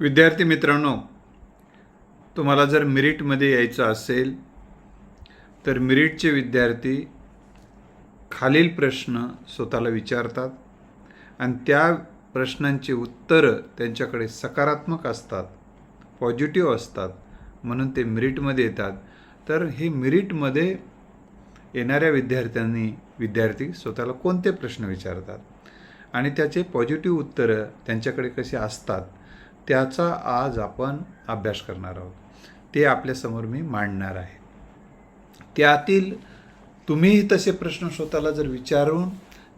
विद्यार्थी मित्रांनो तुम्हाला जर मिरिटमध्ये यायचं असेल तर मिरिटचे विद्यार्थी खालील प्रश्न स्वतःला विचारतात आणि त्या प्रश्नांची उत्तरं त्यांच्याकडे सकारात्मक असतात पॉझिटिव्ह असतात म्हणून ते मिरिटमध्ये येतात. तर हे मिरिटमध्ये येणाऱ्या विद्यार्थ्यांनी विद्यार्थी स्वतःला कोणते प्रश्न विचारतात आणि त्याचे पॉझिटिव्ह उत्तरं त्यांच्याकडे कसे असतात त्याचा आज आपण अभ्यास करणार आहोत. ते आपल्यासमोर मी मांडणार आहे. त्यातील तुम्हीही तसे प्रश्न स्वतःला जर विचारून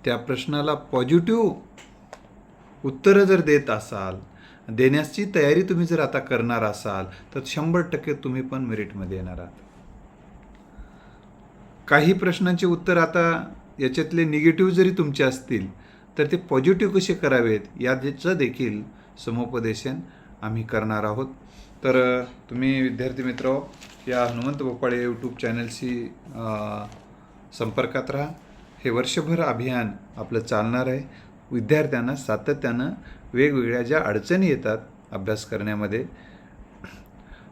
त्या प्रश्नाला पॉझिटिव्ह उत्तरं जर देत असाल देण्याची तयारी तुम्ही जर आता करणार असाल तर शंभर टक्के तुम्ही पण मेरिटमध्ये येणार आहात. काही प्रश्नांचे उत्तर आता याच्यातले निगेटिव्ह जरी तुमचे असतील तर ते पॉझिटिव्ह कसे करावेत याचं देखील समुपदेशन आम्ही करणार आहोत. तर तुम्ही विद्यार्थी मित्र या हनुमंत भोपाळे यूट्यूब चॅनलशी संपर्कात राहा. हे वर्षभर अभियान आपलं चालणार आहे. विद्यार्थ्यांना सातत्यानं वेगवेगळ्या ज्या अडचणी येतात अभ्यास करण्यामध्ये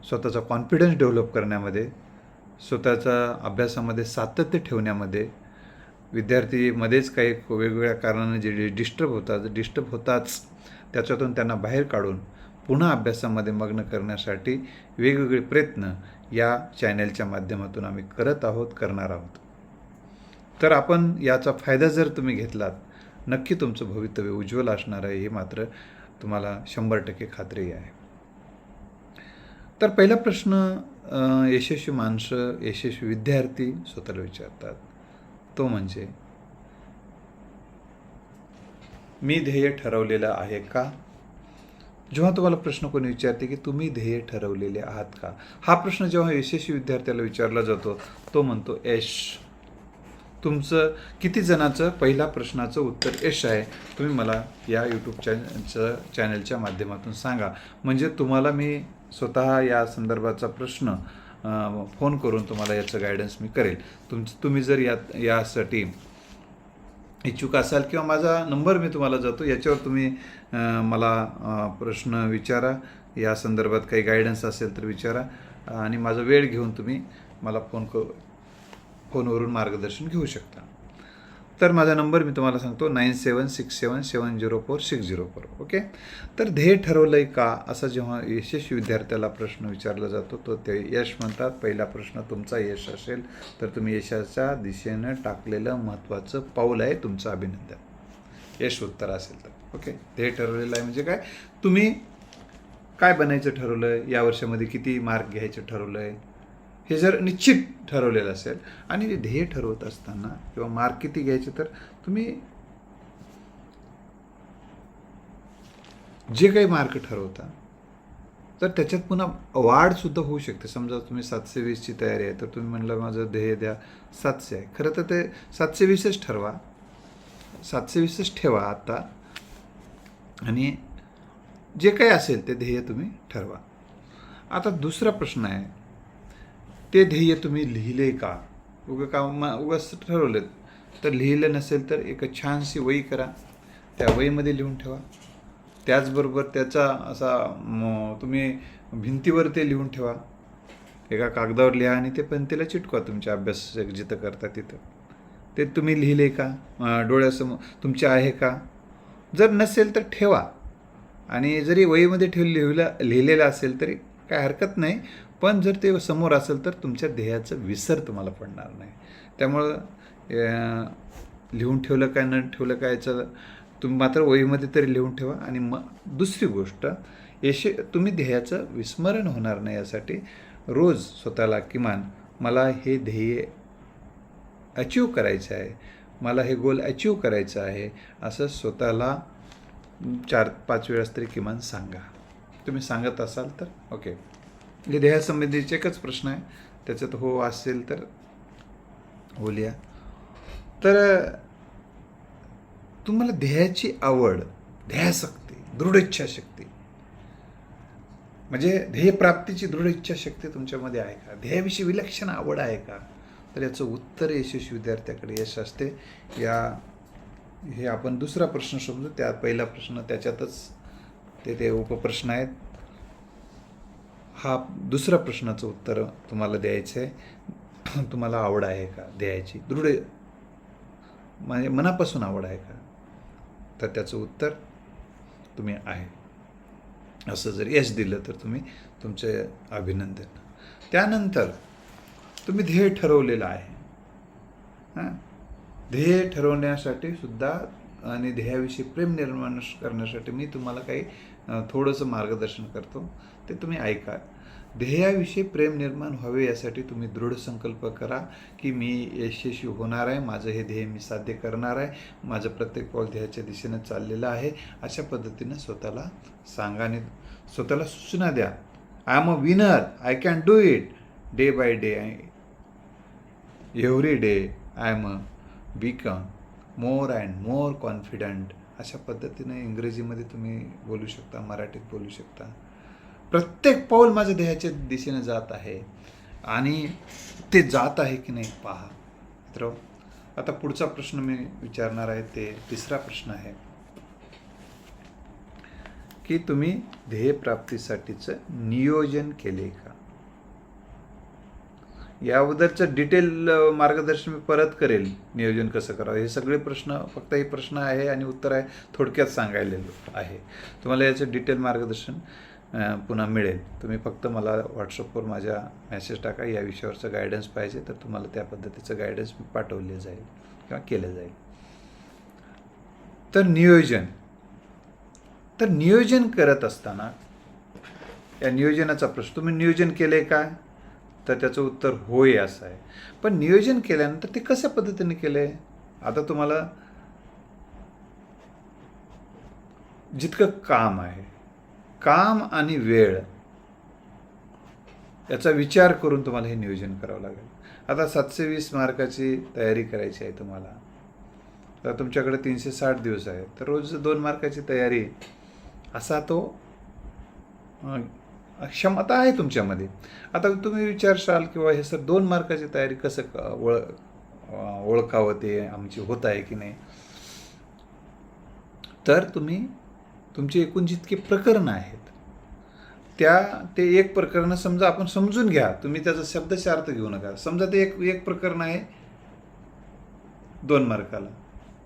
स्वतःचा कॉन्फिडन्स डेव्हलप करण्यामध्ये स्वतःचा अभ्यासामध्ये सातत्य ठेवण्यामध्ये विद्यार्थीमध्येच काही वेगवेगळ्या कारणाने जे डिस्टर्ब होतात डिस्टर्ब होताच त्याच्यातून त्यांना बाहेर काढून पुन्हा अभ्यासामध्ये मग्न करण्यासाठी वेगवेगळे प्रयत्न या चॅनलच्या माध्यमातून आम्ही करत आहोत करणार आहोत. तर आपण याचा फायदा जर तुम्ही घेतलात नक्की तुमचं भवितव्य उज्ज्वल असणार आहे हे मात्र तुम्हाला शंभर टक्के खात्री आहे. तर पहिला प्रश्न यशस्वी माणसं यशस्वी विद्यार्थी स्वतःला विचारतात. तो म्हणजे मी ध्येय ठरवलेलं आहे का? जेव्हा तुम्हाला प्रश्न कोणी विचारते की तुम्ही ध्येय ठरवलेले आहात का? हा प्रश्न जेव्हा यशस्वी विद्यार्थ्याला विचारला जातो तो म्हणतो यश. तुमचं किती जणाचं पहिल्या प्रश्नाचं उत्तर यश आहे तुम्ही मला या यूट्यूब चॅनलचं चॅनलच्या माध्यमातून सांगा. म्हणजे तुम्हाला मी स्वतः या संदर्भाचा प्रश्न फोन करून तुम्हाला याचं गायडन्स मी करेल. तुमचं तुम्ही जर या यासाठी इच्छुक असाल किंवा माझा नंबर मी तुम्हाला जातो याच्यावर तुम्ही मला प्रश्न विचारा. या संदर्भात काही गायडन्स असेल तर विचारा. आणि माझा वेळ घेऊन तुम्ही मला फोन क फोनवरून मार्गदर्शन घेऊ शकता. तर माझा नंबर मी तुम्हाला सांगतो nine seven six seven seven zero four six zero four okay? तर ध्येय ठरवलं आहे का? असा जेव्हा यशस्वी विद्यार्थ्याला प्रश्न विचारला जातो तो ते यश म्हणतात. पहिला प्रश्न तुमचा यश असेल तर तुम्ही यशाच्या दिशेनं टाकलेलं महत्त्वाचं पाऊल आहे तुमचं अभिनंदन. यश उत्तर असेल तर ओके? ध्येय ठरवलेलं आहे म्हणजे काय? तुम्ही काय बनायचं ठरवलं आहे या वर्षामध्ये किती मार्क घ्यायचं ठरवलं आहे हे जर निश्चित ठरवलेलं असेल आणि ते ध्येय ठरवत असताना किंवा मार्क किती घ्यायचे तर तुम्ही जे काही मार्क ठरवता तर त्याच्यात पुन्हा वाढसुद्धा होऊ शकते. समजा तुम्ही सातशे वीसची तयारी आहे तर तुम्ही म्हणलं माझं ध्येय द्या सातशे आहे. खरं तर ते सातशे वीसच ठरवा. सातशे वीसच ठेवा आता. आणि जे काही असेल ते ध्येय तुम्ही ठरवा. आता दुसरा प्रश्न आहे ते ध्येय तुम्ही लिहिले का? उगं का म उगाच ठरवलं तर लिहिलं नसेल तर एक छानशी वही करा. त्या वहीमध्ये लिहून ठेवा. त्याचबरोबर त्याचा असा तुम्ही भिंतीवर ते लिहून ठेवा. एका कागदावर लिहा आणि ते पंतीला चिटकवा तुमच्या अभ्यास जिथं करता तिथं. ते तुम्ही लिहिले का? डोळ्यासमोर तुमचे आहे का? जर नसेल तर ठेवा. आणि जरी वहीमध्ये ठेव लिहिलं लिहिलेलं असेल तरी काय हरकत नाही. पण जर ते समोर असेल तर तुमच्या ध्येयाचं विसर तुम्हाला पडणार नाही. त्यामुळं लिहून ठेवलं काय न ठेवलं काय याचं तुम्ही मात्र वहीमध्ये तरी लिहून ठेवा. आणि मग दुसरी गोष्ट यश तुम्ही ध्येयाचं विस्मरण होणार नाही यासाठी रोज स्वतःला किमान मला हे ध्येय अचीव करायचं आहे. मला हे गोल अचीव करायचं आहे. असं स्वतःला चार पाच वेळास तरी किमान सांगा. तुम्ही सांगत असाल तर ओके म्हणजे देहासंबंधीचे एकच प्रश्न आहे. त्याच्यात हो असेल तर हो लिहा. तर तुम्हाला ध्येयाची आवड ध्येयाशक्ती दृढ इच्छाशक्ती म्हणजे ध्येयप्राप्तीची दृढ इच्छाशक्ती तुमच्यामध्ये आहे का? ध्येयाविषयी विलक्षण आवड आहे का? तर याचं उत्तर यशस्वी विद्यार्थ्याकडे यश असते. या हे आपण दुसरा प्रश्न समजू त्या पहिला प्रश्न त्याच्यातच ते ते उपप्रश्न आहेत. हा दुसरा प्रश्नाचं उत्तर तुम्हाला द्यायचं आहे तुम्हाला आवड आहे का द्यायची? दृढ म्हणजे मनापासून आवड आहे का? तर त्याचं उत्तर तुम्ही आहे. असं जर यश दिलं तर तुम्ही तुमचे अभिनंदन. त्यानंतर तुम्ही ध्येय ठरवलेलं आहे. हां? ध्येय ठरवण्यासाठी सुद्धा आणि ध्येयाविषयी प्रेम निर्माण करण्यासाठी मी तुम्हाला काही थोडंसं मार्गदर्शन करतो. ते तुम्ही ऐका. ध्येयाविषयी प्रेम निर्माण व्हावे यासाठी तुम्ही दृढ संकल्प करा की मी यशस्वी होणार आहे माझं हे ध्येय मी साध्य करणार आहे माझं प्रत्येक पाऊल ध्येयाच्या दिशेनं चाललेलं आहे. अशा पद्धतीनं स्वतःला सांगा आणि स्वतःला सूचना द्या. I am a winner I can do it day by day I every day I am a become more and more confident अशा पद्धतीने इंग्रजीमध्ये तुम्ही बोलू शकता मराठीत बोलू शकता. प्रत्येक पाऊल माझ्या देहाच्या दिशेने जात आहे. आणि ते जात आहे की नाही पहा. मित्र आता पुढचा प्रश्न मी विचारणार आहे ते तिसरा प्रश्न आहे. की तुम्ही ध्येयप्राप्तीसाठीचं नियोजन केले का? याबद्दलचं डिटेल मार्गदर्शन मी परत करेल नियोजन कसं करावं. हे सगळे प्रश्न फक्त हे प्रश्न आहे आणि उत्तर आहे थोडक्यात सांगायलेलं आहे. तुम्हाला याचं डिटेल मार्गदर्शन पुन्हा मिळेल. तुम्ही फक्त मला व्हॉट्सअपवर माझ्या मेसेज टाका. या विषयावरचं गायडन्स पाहिजे तर तुम्हाला त्या पद्धतीचं गायडन्स पाठवले जाईल किंवा केलं जाईल. तर नियोजन. तर नियोजन करत असताना या नियोजनाचा प्रश्न तुम्ही नियोजन केलंय काय तर त्याचं उत्तर होय असं आहे. पण नियोजन केल्यानंतर ते कशा पद्धतीने केलं आहे आता तुम्हाला जितकं काम आहे काम आणि वेळ याचा विचार करून तुम्हाला हे नियोजन करावं लागेल. आता सातशे वीस मार्काची तयारी करायची आहे तुम्हाला. तर तुमच्याकडे तीनशे साठ दिवस आहे तर रोज दोन मार्काची तयारी असा तो क्षमता आहे तुमच्यामध्ये. आता तुम्ही विचारशाल किंवा हे सर दोन मार्काची तयारी कसं ओळ ओळखावं ते आमची होत आहे की नाही? तर तुम्ही तुमचे एकूण जितके प्रकरणं आहेत त्या ते एक प्रकरण समजा आपण समजून घ्या. तुम्ही त्याचा शब्दशः अर्थ घेऊ नका. समजा ते एक एक प्रकरण आहे दोन मार्काला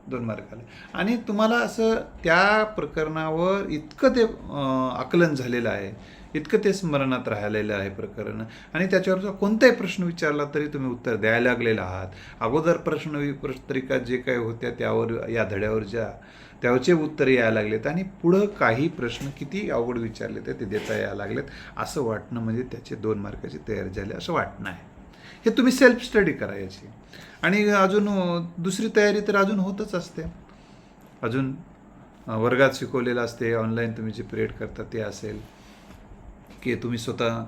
दोन मार्काला. आणि तुम्हाला असं त्या प्रकरणावर इतकं ते आकलन झालेलं आहे इतकं ते स्मरणात राहिलेलं आहे प्रकरण. आणि त्याच्यावरचा कोणताही प्रश्न विचारला तरी तुम्ही उत्तर द्यायला लागलेला आहात. अगोदर प्रश्न वि- पत्रिका जे काही होत्या त्यावर या धड्यावर ज्या त्याचे उत्तर यायला लागलेत आणि पुढं काही प्रश्न किती अवघड विचारले तर ते देता यायला लागलेत असं वाटणं म्हणजे त्याचे दोन मार्काची तयारी झाली असं वाटणं आहे. हे तुम्ही सेल्फ स्टडी करा याची. आणि अजून दुसरी तयारी तर अजून होतच असते. अजून वर्गात शिकवलेलं असते ऑनलाईन तुम्ही जे पिरियड करता ते असेल की तुम्ही स्वतः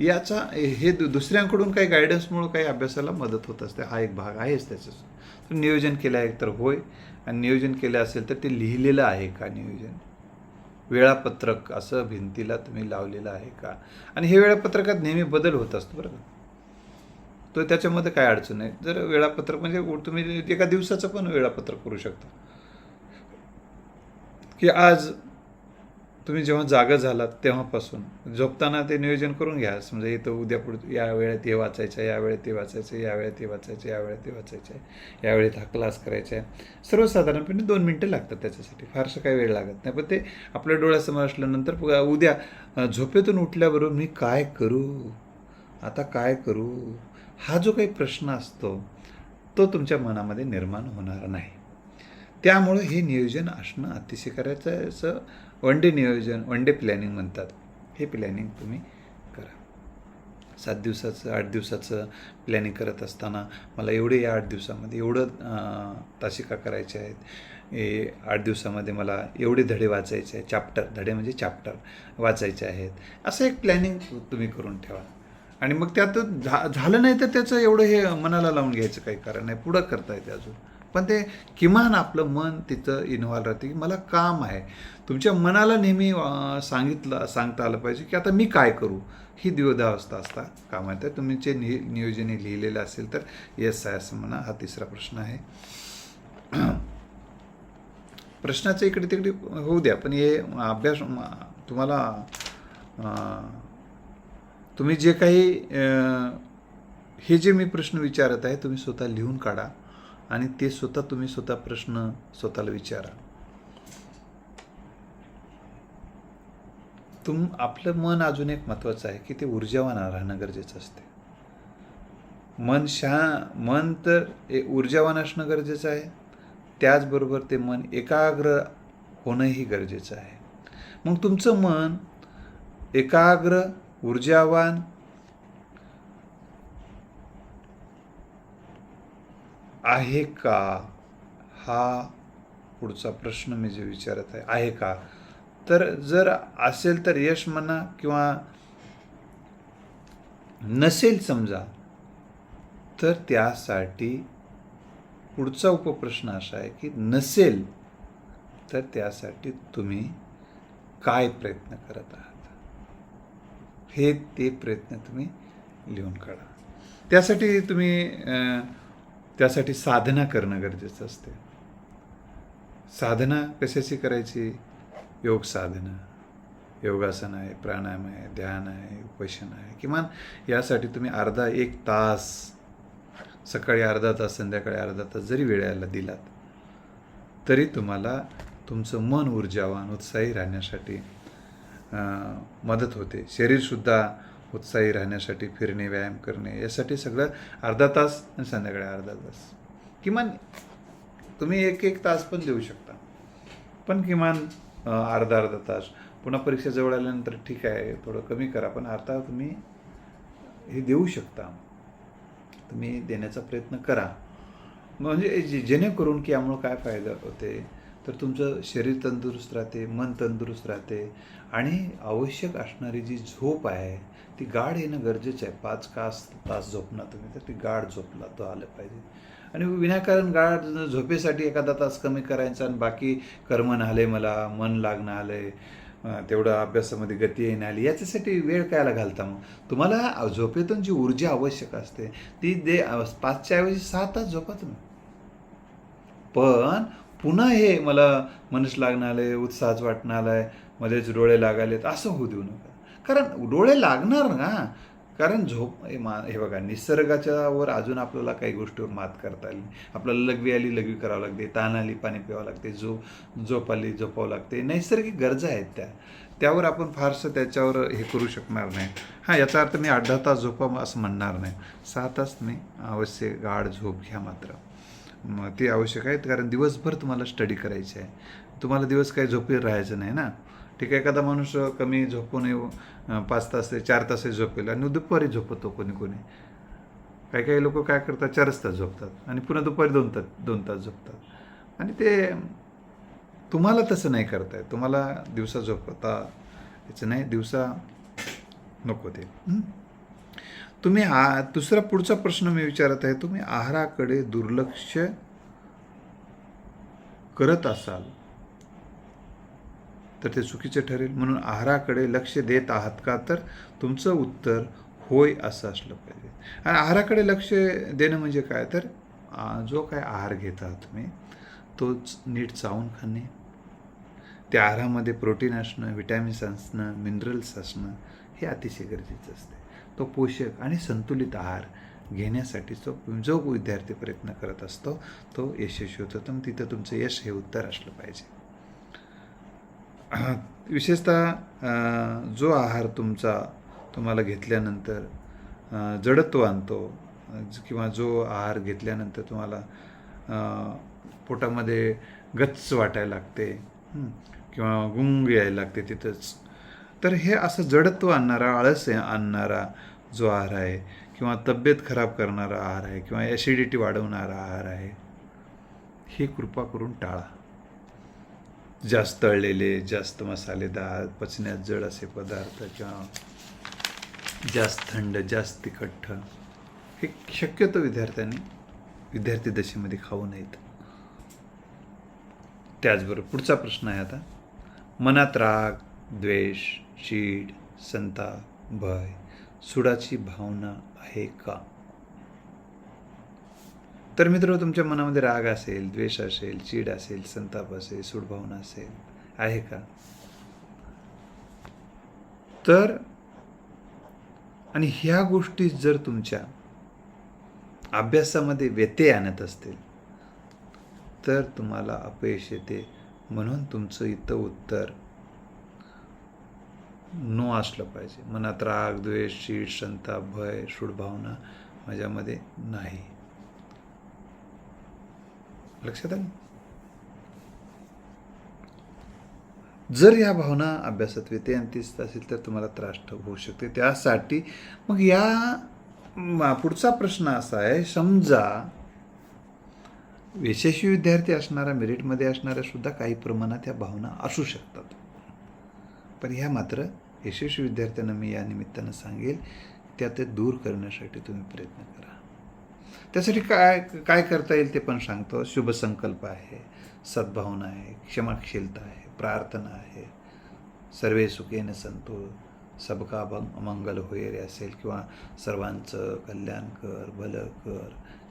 याचा हे दु- दुसऱ्यांकडून काही गायडन्समुळं काही अभ्यासाला मदत होत असते. हा एक भाग आहेच त्याचं तर नियोजन केलं आहे तर होय. आणि नियोजन केलं असेल तर ते लिहिलेलं आहे का नियोजन? वेळापत्रक असं भिंतीला तुम्ही लावलेलं आहे का? आणि हे वेळापत्रकात नेहमी बदल होत असतो बरं का? तर त्याच्यामध्ये काय अडचण नाही. जर वेळापत्रक म्हणजे तुम्ही एका दिवसाचं पण वेळापत्रक करू शकता. की आज तुम्ही जेव्हा जागा झालात तेव्हापासून झोपताना ते नियोजन करून घ्या. समजा इथं उद्या पुढे या वेळेत हे वाचायचं या वेळेत ते वाचायचं या वेळेत ते वाचायचं या वेळेत ते वाचायचं आहे या वेळेत हा क्लास करायचा आहे सर्वसाधारणपणे दोन मिनटं लागतात त्याच्यासाठी फारसं काही वेळ लागत नाही. पण ते आपल्या डोळ्यासमोर असल्यानंतर उद्या झोपेतून उठल्याबरोबर मी काय करू? आता काय करू? हा जो काही प्रश्न असतो तो तुमच्या मनामध्ये निर्माण होणार नाही. त्यामुळं हे नियोजन असणं अतिशय करायचं आहे असं वन डे नियोजन वन डे प्लॅनिंग म्हणतात. हे प्लॅनिंग तुम्ही करा. सात दिवसाचं आठ दिवसाचं प्लॅनिंग करत असताना मला एवढे या आठ दिवसामध्ये एवढं तासिका करायच्या आहेत. हे आठ दिवसामध्ये मला एवढे धडे वाचायचे आहेत. चॅप्टर धडे म्हणजे चॅप्टर वाचायचे आहेत. असं एक प्लॅनिंग तुम्ही करून ठेवा. आणि मग त्यात झा झालं नाही तर त्याचं एवढं हे मनाला लावून घ्यायचं काही कारण नाही. पुढं करता येते अजून. पण ते किमान आपलं मन तिथं इन्व्हॉल्व राहते की मला काम आहे. तुमच्या मनाला नेहमी सांगितलं सांगता आलं पाहिजे की आता मी काय करू? ही द्विधावस्था असता कामा तर तुमचे नि नियोजने लिहिलेलं असेल तर येस आहे असं म्हणा हा तिसरा प्रश्न आहे. प्रश्नाचं इकडे तिकडे होऊ द्या पण हे अभ्यास तुम्हाला तुम्ही जे काही हे जे मी प्रश्न विचारत आहे तुम्ही स्वतः लिहून काढा. आणि ते स्वतः तुम्ही स्वतः प्रश्न स्वतःला विचारा. तुम आपलं मन अजून एक महत्त्वाचं आहे की ते ऊर्जावान राहणं गरजेचं असते. मन शहा मन तर ऊर्जावान असणं गरजेचं आहे. त्याचबरोबर ते मन एकाग्र होणंही गरजेचं आहे. मग तुमचं मन एकाग्र ऊर्जावान आहे का? हा पुढचा प्रश्न मी जे विचारत आहे आहे का? तर जर असेल तर यश म्हणा किंवा नसेल समजा तर त्यासाठी पुढचा उपप्रश्न असा आहे की नसेल तर त्यासाठी तुम्ही काय प्रयत्न करत आहात? हे ते प्रयत्न तुम्ही लिहून काढा. त्यासाठी तुम्ही त्यासाठी साधना करणं गरजेचं असते. साधना कशाची करायची? योग साधना. योगासन आहे प्राणायाम आहे ध्यान आहे उपशन आहे. किमान यासाठी तुम्ही अर्धा एक तास सकाळी अर्धा तास संध्याकाळी अर्धा तास जरी वेळायला दिलात तरी तुम्हाला तुमचं मन ऊर्जावान उत्साही राहण्यासाठी मदत होते. शरीरसुद्धा उत्साही राहण्यासाठी फिरणे व्यायाम करणे यासाठी सगळं अर्धा तास आणि संध्याकाळी अर्धा तास. किमान तुम्ही एक एक तास पण देऊ शकता. पण किमान अर्धा अर्धा तास. पुन्हा परीक्षा जवळ आल्यानंतर ठीक आहे थोडं कमी करा पण आता तुम्ही हे देऊ शकता. तुम्ही देण्याचा प्रयत्न करा. म्हणजे जे- जेणेकरून की यामुळं काय फायदा होते? तर तुमचं शरीर तंदुरुस्त राहते मन तंदुरुस्त राहते आणि आवश्यक असणारी जी झोप आहे ती गाढ येणं गरजेचं आहे. पाच कास तास झोपणार तुम्ही तर ती गाढ झोपला तो आलं पाहिजे. आणि विनाकारण गाढ झोपेसाठी एखादा तास कमी करायचा आणि बाकी कर्म नाले मला मन लागणं आलंय अं, तेवढं अभ्यासामध्ये गती येणं आली याच्यासाठी वेळ कायला घालता मग? तुम्हाला झोपेतून जी ऊर्जा आवश्यक असते ती दे पाचच्या ऐवजी सहा तास झोपा तुम्ही. पण पुन्हा हे मला मनस लागणार आहे उत्साहच वाटणार आहे मध्येच डोळे लागायलेत असं होऊ देऊ नका. कारण डोळे लागणार ना. कारण झोप हे मा हे बघा निसर्गाच्यावर अजून आपल्याला काही गोष्टीवर मात करता आली नाही. आपल्याला लघवी आली लघवी करावं लागते तान आली पाणी प्यावं लागते झोप झोप आली झोपावं लागते. नैसर्गिक गरजा आहेत त्या. त्यावर आपण फारसं त्याच्यावर हे करू शकणार नाही. हां याचा अर्थ मी आठ दहा तास झोपा असं म्हणणार नाही. सहा तास नाही अवश्य गाढ झोप घ्या मात्र. ते आवश्यक आहेत कारण दिवसभर तुम्हाला स्टडी करायची आहे. तुम्हाला दिवस काही झोपी राहायचं नाही ना? ठीक आहे एखादा माणूस कमी झोपून येऊ पाच तास चार तास झोपेल आणि दुपारी झोपतो कोणी कोणी. काही काही लोक काय करतात चारच तास झोपतात आणि पुन्हा दुपारी दोन तास दोन तास झोपतात. आणि ते तुम्हाला तसं नाही करताय तुम्हाला दिवसा झोपता याचं नाही. दिवसा नको ते. तुम्ही आ दुसरा पुढचा प्रश्न मी विचारत आहे. तुम्ही आहाराकडे दुर्लक्ष करत असाल तर ते चुकीचे ठरेल. म्हणून आहाराकडे लक्ष देत आहात का? तर तुमचं उत्तर होय असं असलं पाहिजे. आणि आहाराकडे लक्ष देणं म्हणजे काय? तर जो काय आहार घेत आहात तुम्ही तोच नीट चावून खाणे. त्या आहारामध्ये प्रोटीन असणं विटॅमिन्स असणं मिनरल्स असणं हे अतिशय गरजेचं असते. तो पोषक आणि संतुलित आहार घेण्यासाठी जो जो विद्यार्थी प्रयत्न करत असतो तो यशस्वी होतो. तर तिथं तुमचं यश हे उत्तर असलं पाहिजे. विशेषतः जो आहार तुमचा तुम्हाला घेतल्यानंतर जडत्व आणतो किंवा जो आहार घेतल्यानंतर तुम्हाला पोटामध्ये गच्च वाटायला लागते किंवा गुंग यायला लागते तिथंच तर हे असं जडत्व आणणारा आळस आणणारा जो आहार आहे किंवा तब्येत खराब करणारा आहार आहे किंवा ॲसिडिटी वाढवणारा आहार आहे हे कृपा करून टाळा. जास्त तळलेले जास्त मसालेदार पचण्यात जड असे पदार्थ किंवा जास्त थंड जास्त तिखट्ट हे शक्यतो विद्यार्थ्यांनी विद्यार्थी दशेमध्ये खाऊ नयेत. त्याचबरोबर पुढचा प्रश्न आहे आता. मनात राग द्वेष चीड संताप भय सुडाची भावना आहे का? तर मित्र तुमच्या मनामध्ये राग असेल द्वेष असेल चीड असेल संताप असेल सुडभावना असेल आहे का? तर आणि ह्या गोष्टी जर तुमच्या अभ्यासामध्ये व्यत्यय आणत असतील तर तुम्हाला अपयश येते. म्हणून तुमचं इथं उत्तर नो असलं पाहिजे. मनात राग द्वेष शीट संताप भय सूड भावना माझ्यामध्ये नाही. लक्षात आलं? जर या भावना अभ्यासात व्यत्यय आणतीच असेल तर तुम्हाला त्रास होऊ शकते. त्यासाठी मग या पुढचा प्रश्न असा आहे समजा यशस्वी विद्यार्थी असणारा मेरिटमध्ये असणाऱ्या सुद्धा काही प्रमाणात या भावना असू शकतात. पण ह्या मात्र यशस्वी विद्यार्थ्यांना मी या निमित्तानं सांगेल त्या ते दूर करण्यासाठी तुम्ही प्रयत्न करा. त्यासाठी काय काय करता येईल ते पण सांगतो. शुभसंकल्प आहे सद्भावना आहे क्षमाशीलता आहे प्रार्थना आहे. सर्वे सुखेने संतो सबका भंग मंगल होईल असेल किंवा सर्वांचं कल्याण कर भलं कर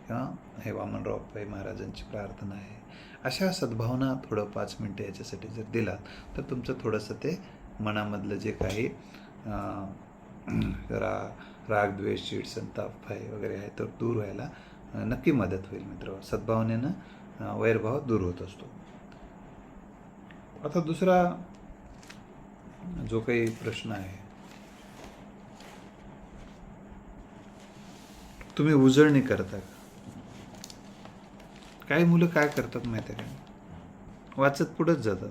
किंवा हे वामनराव पै महाराजांची प्रार्थना आहे. अशा सद्भावना थोडं पाच मिनटं याच्यासाठी जर दिलात तर तुमचं थोडंसं ते मनामधलं जे काही रा राग द्वेष चीड संताप भय वगैरे आहे तर दूर व्हायला नक्की मदत होईल मित्र सद्भावनेनं वैरभाव दूर होत असतो. आता दुसरा जो काही प्रश्न आहे तुम्ही उजळणी करता का? काही मुलं काय करतात माहिती आहे का? वाचत पुढंच जातात.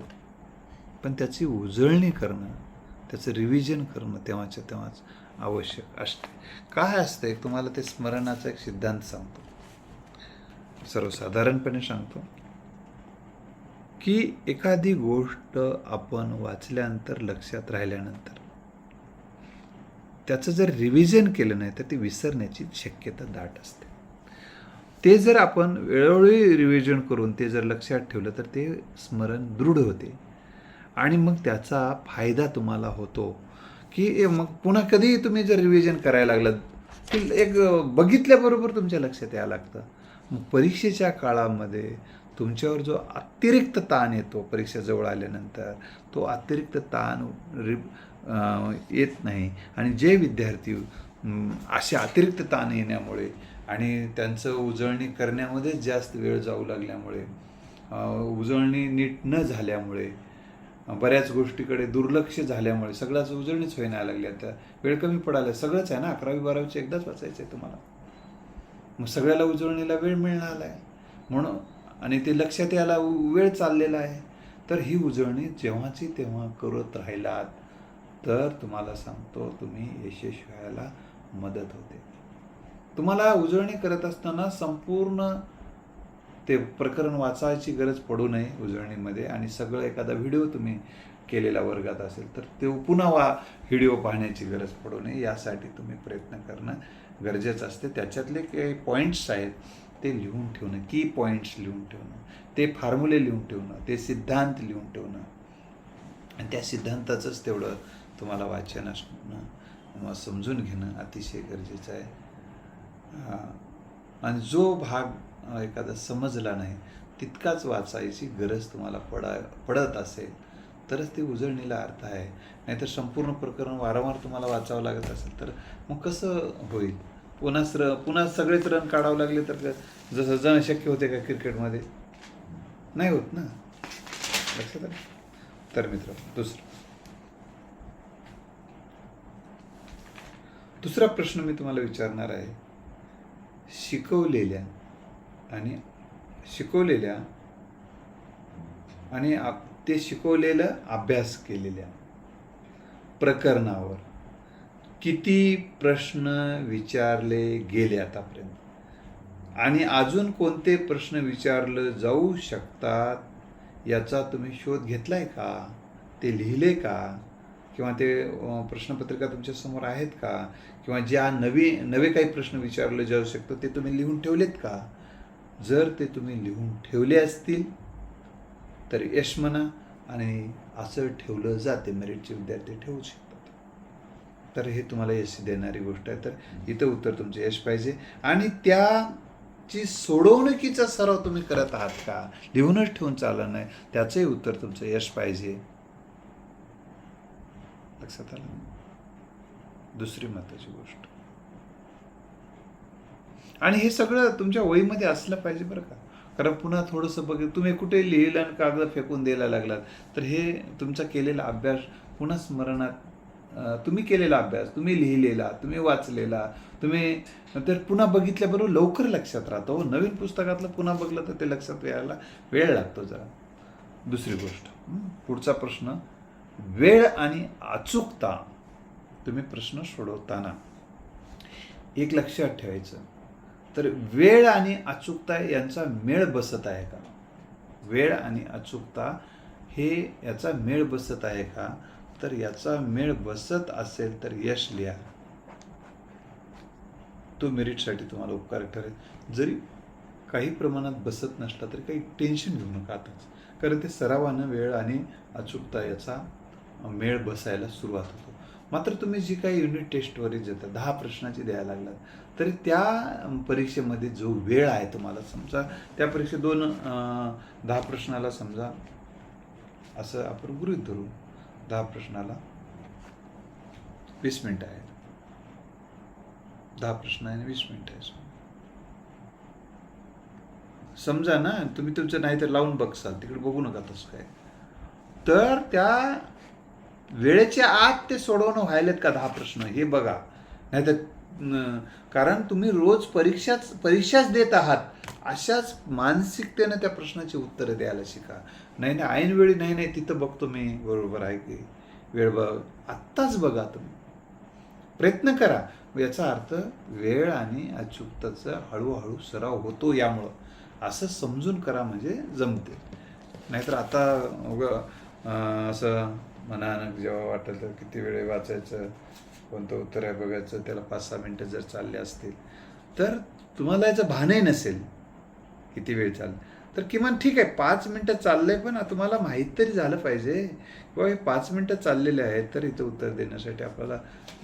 पण त्याची उजळणी करणं त्याचं रिव्हिजन करणं तेव्हाच्या तेव्हाच आवश्यक असते. काय असतं? एक तुम्हाला ते स्मरणाचा एक सिद्धांत सांगतो. सर्वसाधारणपणे सांगतो. की एखादी गोष्ट आपण वाचल्यानंतर लक्षात राहिल्यानंतर त्याचं जर रिव्हिजन केलं नाही तर ती विसरण्याची शक्यता दाट असते. ते जर आपण वेळोवेळी रिव्हिजन करून ते जर लक्षात ठेवलं तर ते स्मरण दृढ होते. आणि मग त्याचा फायदा तुम्हाला होतो. की मग पुन्हा कधीही तुम्ही जर रिव्हिजन करायला लागलं की एक बघितल्याबरोबर तुमच्या लक्षात यायला लागतं. मग परीक्षेच्या काळामध्ये तुमच्यावर जो अतिरिक्त ताण येतो परीक्षा जवळ आल्यानंतर तो अतिरिक्त ताण रि येत नाही. आणि जे विद्यार्थी असे अतिरिक्त ताण येण्यामुळे आणि त्यांचं उजळणी करण्यामध्येच जास्त वेळ जाऊ लागल्यामुळे उजळणी नीट न झाल्यामुळे बऱ्याच गोष्टीकडे दुर्लक्ष झाल्यामुळे सगळ्याच उजळणीच होईना लागल्या. त्या वेळ कमी पडायला सगळंच आहे ना? अकरावी बारावीचे एकदाच वाचायचं आहे तुम्हाला. मग सगळ्याला उजळणीला वेळ मिळणार आहे म्हणून आणि ते लक्षात यायला वेळ चाललेला आहे. तर ही उजळणी जेव्हाची तेव्हा करत राहिलात तर तुम्हाला सांगतो तुम्ही यशस्वी व्हायला मदत होते. तुम्हाला उजळणी करत असताना संपूर्ण ते प्रकरण वाचायची गरज पडू नये उजळणीमध्ये आणि सगळं एखादा व्हिडिओ तुम्ही केलेला वर्गात असेल तर ते पुन्हा वा व्हिडिओ पाहण्याची गरज पडू नये. यासाठी तुम्ही प्रयत्न करणं गरजेचं असते. त्याच्यातले काही पॉईंट्स आहेत ते लिहून ठेवणं की पॉईंट्स लिहून ठेवणं ते फॉर्म्युले लिहून ठेवणं ते सिद्धांत लिहून ठेवणं. आणि त्या सिद्धांताचंच तेवढं तुम्हाला वाचन असणं समजून घेणं अतिशय गरजेचं आहे. आणि जो भाग एखादा समजला नाही तितकाच वाचायची गरज तुम्हाला पडा पडत असेल तरच ते उजळणीला अर्थ आहे. नाहीतर संपूर्ण प्रकरण वारंवार तुम्हाला वाचावं लागत असेल तर मग कसं होईल? पुन्हा स्र पुन्हा सगळेच रन काढावं लागले तर जसं जण शक्य होते का क्रिकेटमध्ये नाही होत ना? लक्षात आलं? तर मित्र दुसरं. दुसरा प्रश्न मी तुम्हाला विचारणार आहे. शिकवलेल्या आणि शिकवलेल्या आणि आप- ते शिकवलेलं अभ्यास केलेल्या प्रकरणावर किती प्रश्न विचारले गेले आतापर्यंत? आणि अजून कोणते प्रश्न विचारलं जाऊ शकतात? याचा तुम्ही शोध घेतलाय का? ते लिहिले का? किंवा ते प्रश्नपत्रिका तुमच्यासमोर आहेत का? किंवा ज्या नवी नवे काही प्रश्न विचारले जाऊ शकतो ते तुम्ही लिहून ठेवलेत का? जर ते तुम्ही लिहून ठेवले असतील तर यश म्हणा आणि असं ठेवलं जाते मेरिटचे विद्यार्थी ठेवू शकतात. तर हे तुम्हाला यश देणारी गोष्ट आहे. तर इथं उत्तर तुमचे यश पाहिजे. आणि त्याची सोडवणुकीचा सराव तुम्ही करत आहात का? लिहूनच ठेवून चाललं नाही. त्याचंही उत्तर तुमचं यश पाहिजे. लक्षात आलं? दुसरी महत्त्वाची गोष्ट. आणि हे सगळं तुमच्या वहीमध्ये असलं पाहिजे बरं का. कारण पुन्हा थोडंसं बघ तुम्ही कुठे लिहिलं आणि कागद फेकून द्यायला लागलात तर हे तुमचा केलेला अभ्यास पुन्हा स्मरणात तुम्ही केलेला अभ्यास तुम्ही लिहिलेला तुम्ही वाचलेला तुम्ही तर पुन्हा बघितल्याबरोबर लवकर लक्षात राहतो हो, नवीन पुस्तकातलं पुन्हा बघलं तर ते लक्षात यायला वेळ लागतो जरा. दुसरी गोष्ट पुढचा प्रश्न वेळ आणि अचूकता तुम्ही प्रश्न सोडवताना एक लक्षात ठेवायचं. तर वेळ आणि अचूकता यांचा मेळ बसत आहे का? वेळ आणि अचूकता हे याचा मेळ बसत आहे का? तर याचा मेळ बसत असेल तर यश लिहा. तो मेरिटसाठी तुम्हाला उपकार ठरेल जरी काही प्रमाणात बसत नसला तरी काही टेन्शन घेऊ नका आताच. कारण ते सरावानं वेळ आणि अचूकता याचा मेळ बसायला सुरुवात होतो. मात्र तुम्ही जी काही युनिट टेस्टवरील देता दहा प्रश्नाची द्यायला लागलात तरी त्या परीक्षेमध्ये जो वेळ आहे तुम्हाला समजा त्या परीक्षेत दोन अं, दहा प्रश्नाला समजा असं आपण गृहित धरू दहा प्रश्नाला वीस मिनटं आहेत. दहा प्रश्न आहे वीस मिनटं आहे समजा ना तुम्ही तुमचं नाही तर लावून बघसाल तिकडे बघू नका तसं काय तर त्या वेळेच्या आत ते सोडवणं व्हायलेत का दहा प्रश्न? हे बघा. नाहीतर कारण तुम्ही रोज परीक्षाच परीक्षाच देत आहात अशाच मानसिकतेनं त्या प्रश्नाची उत्तरं द्यायला शिका. नाही नाही ऐनवेळी नाही नाही तिथं बघतो मी बरोबर आहे की वेळ बघ आत्ताच बघा तुम्ही. प्रयत्न करा. याचा अर्थ वेळ आणि अचूकताचा हळूहळू सराव होतो यामुळं. असं समजून करा म्हणजे जमते. नाहीतर आता उगं, असं मनानं जेव्हा वाटेल तर किती वेळ वाचायचं कोणतं उत्तर आहे बघायचं त्याला पाच सहा मिनटं जर चालले असतील. तर तुम्हाला याचं भानही नसेल. किती वेळ चाल तर किमान ठीक आहे पाच मिनटं चाललं आहे पण तुम्हाला माहीत तरी झालं पाहिजे. किंवा हे पाच मिनटं चाललेले आहेत तर इथं उत्तर देण्यासाठी आपल्याला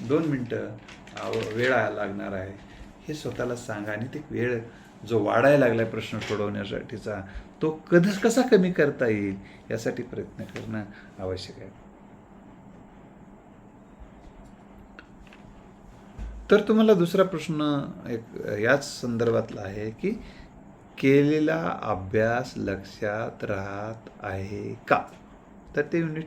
दोन मिनटं आव- वेळ आ- लागणार आहे. हे स्वतःला सांगा आणि ते वेळ जो वाढायला लागलाय प्रश्न सोडवण्यासाठीचा तो कधी कसा कमी करता येईल यासाठी प्रयत्न करणं आवश्यक आहे. तर तुम्हाला दुसरा प्रश्न एक याच संदर्भातला आहे की केलेला अभ्यास लक्षात राहत आहे का? तर ते युनिट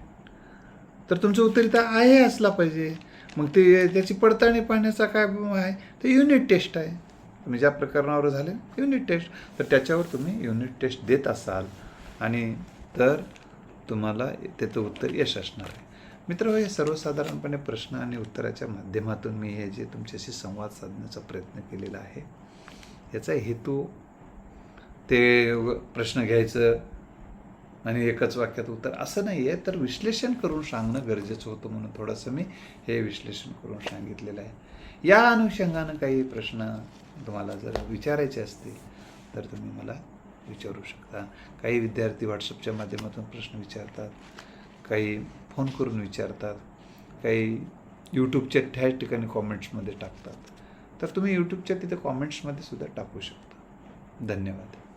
तर तुमचं उत्तर इथं आहे असला पाहिजे. मग ते त्याची पडताळणी पाहण्याचा काय आहे? ते युनिट टेस्ट आहे. तुम्ही ज्या प्रकरणावर झाले युनिट टेस्ट तर त्याच्यावर तुम्ही युनिट टेस्ट देत असाल. आणि तर तुम्हाला त्याचं उत्तर यश असणार आहे. मित्र हे सर्वसाधारणपणे प्रश्न आणि उत्तराच्या माध्यमातून मी हे जे तुमच्याशी संवाद साधण्याचा प्रयत्न केलेला आहे याचा हेतू ते प्रश्न घ्यायचं आणि एकच वाक्यात उत्तर असं नाही आहे तर विश्लेषण करून सांगणं गरजेचं होतं म्हणून थोडंसं मी हे विश्लेषण करून सांगितलेलं आहे. या अनुषंगानं काही प्रश्न तुम्हाला जर विचारायचे असतील तर तुम्ही मला विचारू शकता. काही विद्यार्थी व्हॉट्सअपच्या माध्यमातून प्रश्न विचारतात काही फोन करून विचारतात. काही यूट्यूबच्या त्या ठिकाणी कॉमेंट्समध्ये टाकतात. तर तुम्ही यूट्यूबच्या तिथे कॉमेंट्समध्ये सुद्धा टाकू शकता. धन्यवाद.